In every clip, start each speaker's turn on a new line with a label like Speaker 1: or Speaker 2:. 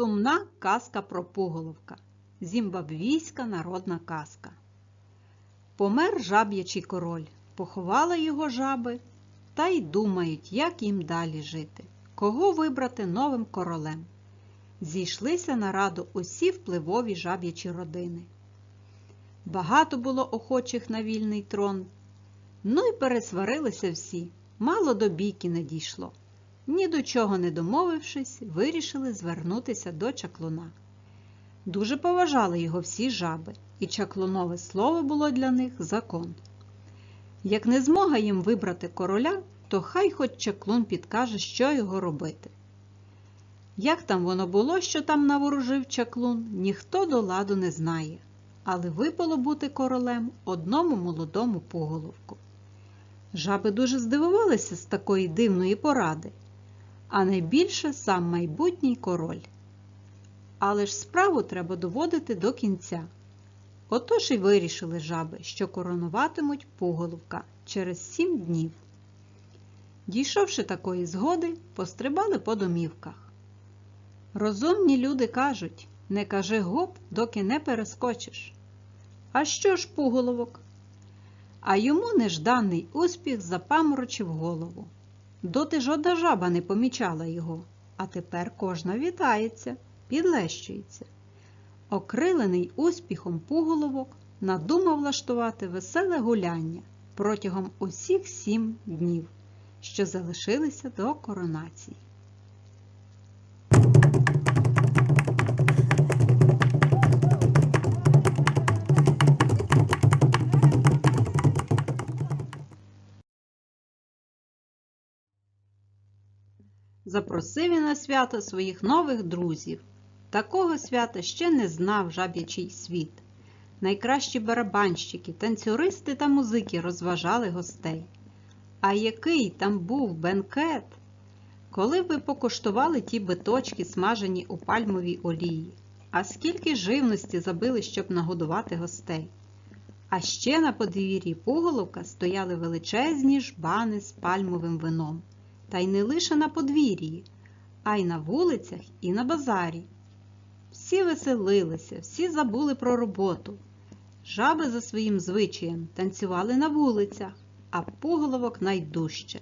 Speaker 1: Сумна казка про пуголовка. Зімбабвійська народна казка. Помер жаб'ячий король. Поховали його жаби та й думають, як їм далі жити, кого вибрати новим королем. Зійшлися на раду усі впливові жаб'ячі родини. Багато було охочих на вільний трон. Ну й пересварилися всі, мало до бійки не дійшло. Ні до чого не домовившись, вирішили звернутися до чаклуна. Дуже поважали його всі жаби, і чаклунове слово було для них закон. Як не змога їм вибрати короля, то хай хоч чаклун підкаже, що його робити. Як там воно було, що там наворожив чаклун, ніхто до ладу не знає, але випало бути королем одному молодому поголовку. Жаби дуже здивувалися з такої дивної поради, а найбільше сам майбутній король. Але ж справу треба доводити до кінця. Отож і вирішили жаби, що коронуватимуть пуголовка через сім днів. Дійшовши такої згоди, пострибали по домівках. Розумні люди кажуть, не кажи гоп, доки не перескочиш. А що ж пуголовок? А йому нежданий успіх запаморочив голову. Доти жодна жаба не помічала його, а тепер кожна вітається, підлещується. Окрилений успіхом пуголовок надумав влаштувати веселе гуляння протягом усіх сім днів, що залишилися до коронації. Запросив він на свято своїх нових друзів. Такого свята ще не знав жаб'ячий світ. Найкращі барабанщики, танцюристи та музики розважали гостей. А який там був бенкет! Коли ви покуштували ті биточки, смажені у пальмовій олії, а скільки живності забили, щоб нагодувати гостей. А ще на подвір'ї Пуголовка стояли величезні жбани з пальмовим вином. Та й не лише на подвір'ї, а й на вулицях і на базарі. Всі веселилися, всі забули про роботу. Жаби за своїм звичаєм танцювали на вулицях, а пуголовок найдужче.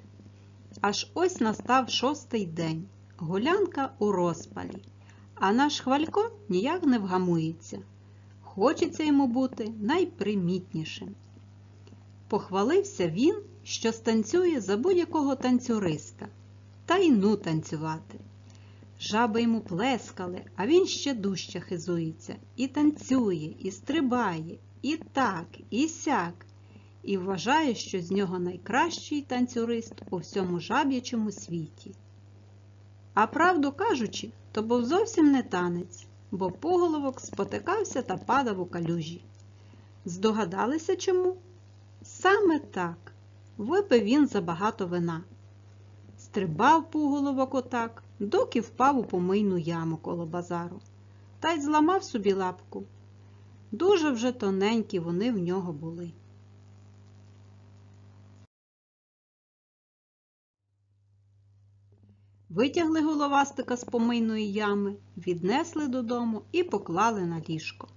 Speaker 1: Аж ось настав шостий день, гулянка у розпалі, а наш хвалько ніяк не вгамується. Хочеться йому бути найпримітнішим. Похвалився він, що станцює за будь-якого танцюриста, та й ну танцювати. Жаби йому плескали, а він ще дужче хизується, і танцює, і стрибає, і так, і сяк, і вважає, що з нього найкращий танцюрист у всьому жаб'ячому світі. А правду кажучи, то був зовсім не танець, бо поголовок спотикався та падав у калюжі. Здогадалися чому? Саме так, випив він забагато вина. Стрибав пуголовок отак, доки впав у помийну яму коло базару, та й зламав собі лапку. Дуже вже тоненькі вони в нього були. Витягли головастика з помийної ями, віднесли додому і поклали на ліжко.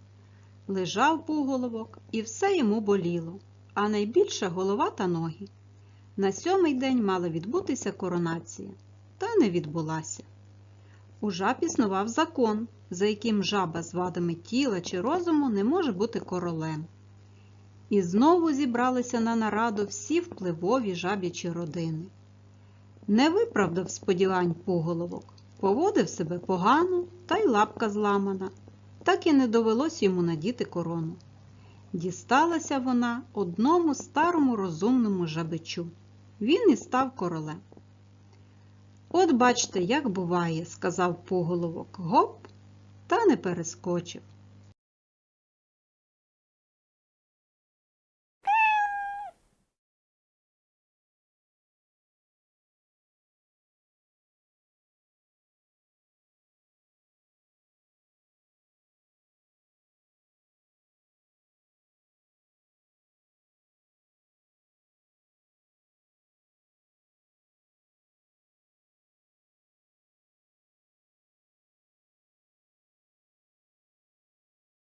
Speaker 1: Лежав пуголовок, і все йому боліло, а найбільше голова та ноги. На сьомий день мала відбутися коронація, та не відбулася. У жаб існував закон, за яким жаба з вадами тіла чи розуму не може бути королем. І знову зібралися на нараду всі впливові жаб'ячі родини. Не виправдав сподівань поголовок, поводив себе погано та й лапка зламана, так і не довелось йому надіти корону. Дісталася вона одному старому розумному жабичу. Він і став королем. От бачте, як буває, сказав поголовок, гоп, та не перескочив.